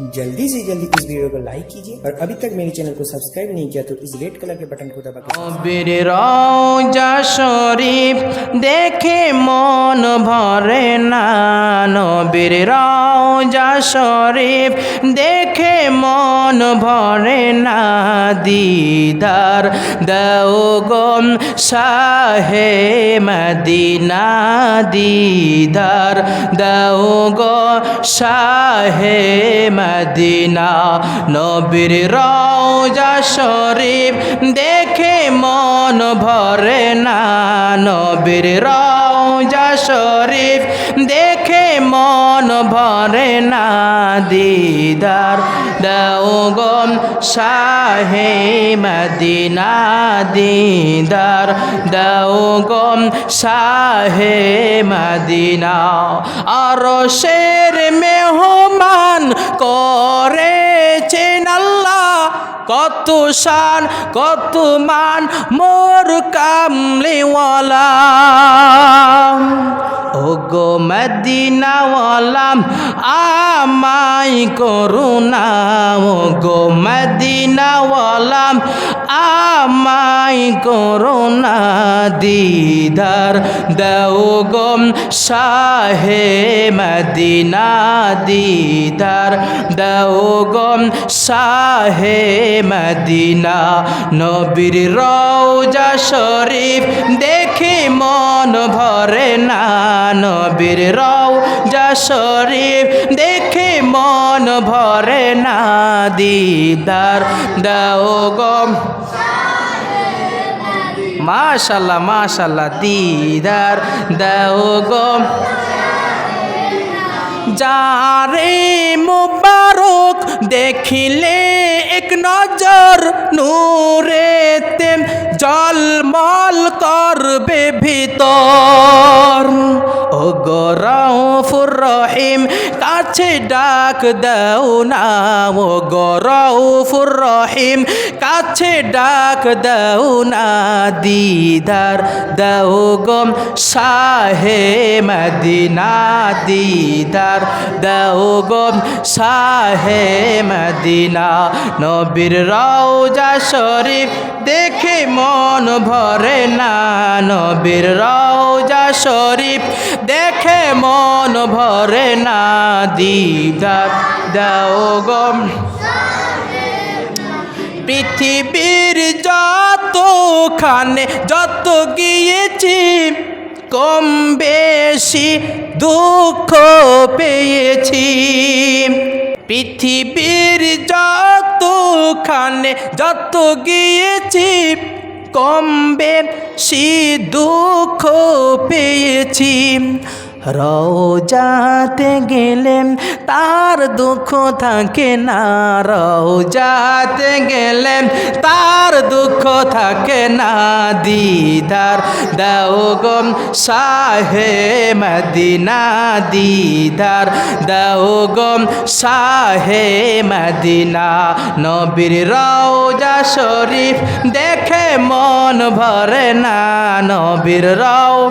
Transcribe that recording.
जल्दी से जल्दी इस वीडियो को लाइक कीजिए और अभी तक मेरे चैनल को सब्सक्राइब नहीं किया तो इस रेड कलर के बटन को दबा देखे मन भरे नबीर राजा शरीफ, देखे मन भरे ना। दीदार दौगम शाहे मदीना। दीदार दौगो शाहे मदीना মদিনা। নবীর রওজা শরীফ দেখে মন ভরে না। নবীর রওজা শরীফ দেখে মন ভরে না। দিদার দাও গম শাহে মদিনা। দিদার দাও গম শাহে মদিনা। আর মেহমান করেছেন আল্লাহ। কত শান, কত মান, মোর কামলিওয়ালা। ও গো মদিনাওয়ালাম আমাই করুণা। ও গো মদিনাওয়ালাম আমাই করুণা দিদার দাও গম শাহে মদিনা, দিদার দাও গম শাহে মদিনা। নবীর রওজা শরীফ দেখে মন ভরে না, নবীর রওজা শরীফ দেখে মন ভরে না, দিদার দাও গম মাশাল্লাহ মাশাল্লাহ দিদার দাও গো। যারে মুবারক দেখিলে এক নজর নূরেতে জলমল করবে ভিতর। ও গরফুর রহিম, কাছে ডাক দাও না। ও গরফুর রহিম, কাছে ডাক দাও না। দিদার দাও গম, শাহে মদিনা। দিদার দাও গম, শাহে মদিনা। নবীর রওজা শরীফ দেখে মন ভরে না, নবীর রওজা শরীফ। দেখে মন ভরে না, দিদার দাও গম। পৃথিবীর যতখানে, যত গিয়েছি, কম বেশি দুঃখ পেয়েছি। পৃথিবীর যতখানে, যত গিয়েছি কম বেশি দুঃখ পেয়েছি। রওজাতে গেলেন, তার দুঃখ থাকে না। রওজাতে গেলেন, তার দুঃখ থাকে না। দিদার দাও গম শাহে মদিনা, দিদার দাও গম শাহে মদিনা। নবীর রওজা শরীফ দেখে মন ভরে না। নবীর রও